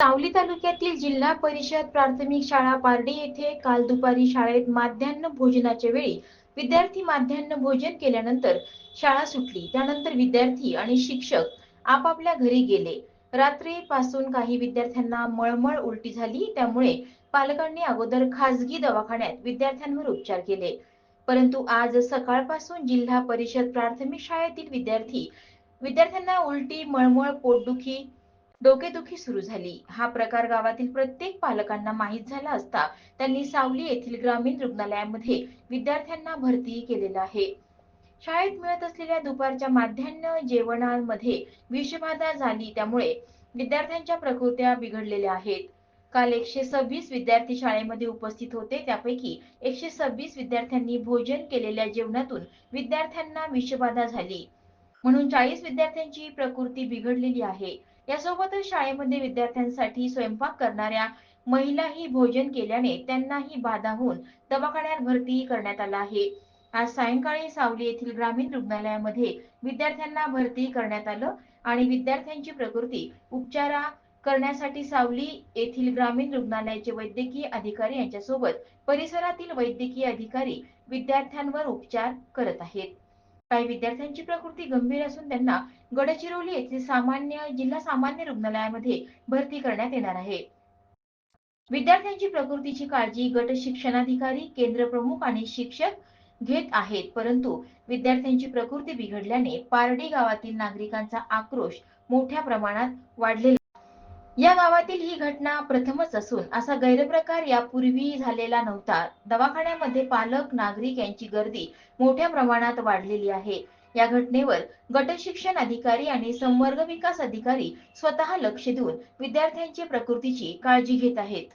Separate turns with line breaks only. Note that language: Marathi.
सावली तालुक्यातील जिल्हा परिषद प्राथमिक शाळा पारडी येथे काल दुपारी शाळेत माध्यान्ह भोजनाच्या वेळी विद्यार्थी माध्यान्ह भोजन केल्यानंतर शाळा सुटली. त्यानंतर विद्यार्थी आणि शिक्षक आपापल्या घरी गेले. रात्रीपासून काही विद्यार्थ्यांना मळमळ उलटी झाली. त्यामुळे पालकांनी अगोदर खासगी दवाखान्यात विद्यार्थ्यांवर उपचार केले. परंतु आज सकाळपासून जिल्हा परिषद प्राथमिक शाळेतील विद्यार्थी विद्यार्थ्यांना उलटी मळमळ पोटदुखी डोकेदुखी सुरू झाली. हा प्रकार गावातील प्रत्येक पालकांना माहीत झाला असता त्यांनी सावली येथील ग्रामीण रुग्णालयामध्ये विद्यार्थ्यांना भरती केलेला आहे. शाळेत मिळत असलेल्या दुपारच्या माध्यान्ह जेवणामध्ये विषबाधा झाली त्यामुळे विद्यार्थ्यांच्या प्रकृत्या बिघडलेल्या आहेत. काल एकशे सव्वीस विद्यार्थी शाळेमध्ये उपस्थित होते त्यापैकी एकशे सव्वीस विद्यार्थ्यांनी भोजन केलेल्या जेवणातून विद्यार्थ्यांना विषबाधा झाली. म्हणून चाळीस विद्यार्थ्यांची प्रकृती बिघडलेली आहे. यासोबतच शाळेमध्ये विद्यार्थ्यांसाठी स्वयंपाक करणाऱ्या महिलाही भोजन केल्याने त्यांनाही बाधा होऊन दवाखान्यात भरती करण्यात आला आहे. आज सायंकाळी सावली येथील ग्रामीण रुग्णालयामध्ये विद्यार्थ्यांना भरती करण्यात आलं आणि विद्यार्थ्यांची प्रकृती उपचारा करण्यासाठी सावली येथील ग्रामीण रुग्णालयाचे वैद्यकीय अधिकारी यांच्यासोबत परिसरातील वैद्यकीय अधिकारी विद्यार्थ्यांवर उपचार करत आहेत. काही विद्यार्थ्यांची प्रकृती गंभीर असून त्यांना गडचिरोली येथील सामान्य जिल्हा सामान्य रुग्णालयामध्ये भरती करण्यात येणार आहे. विद्यार्थ्यांची प्रकृतीची काळजी गट शिक्षणाधिकारी केंद्र प्रमुख आणि शिक्षक घेत आहेत. परंतु विद्यार्थ्यांची प्रकृती बिघडल्याने पारडी गावातील नागरिकांचा आक्रोश मोठ्या प्रमाणात वाढलेला या गावातील ही घटना प्रथमच असून असा गैरप्रकार यापूर्वी झालेला नव्हता. दवाखान्यामध्ये पालक नागरिक यांची गर्दी मोठ्या प्रमाणात वाढलेली आहे. या घटनेवर गट शिक्षण अधिकारी आणि संवर्ग विकास अधिकारी स्वतः लक्ष देऊन विद्यार्थ्यांची प्रकृतीची काळजी घेत आहेत.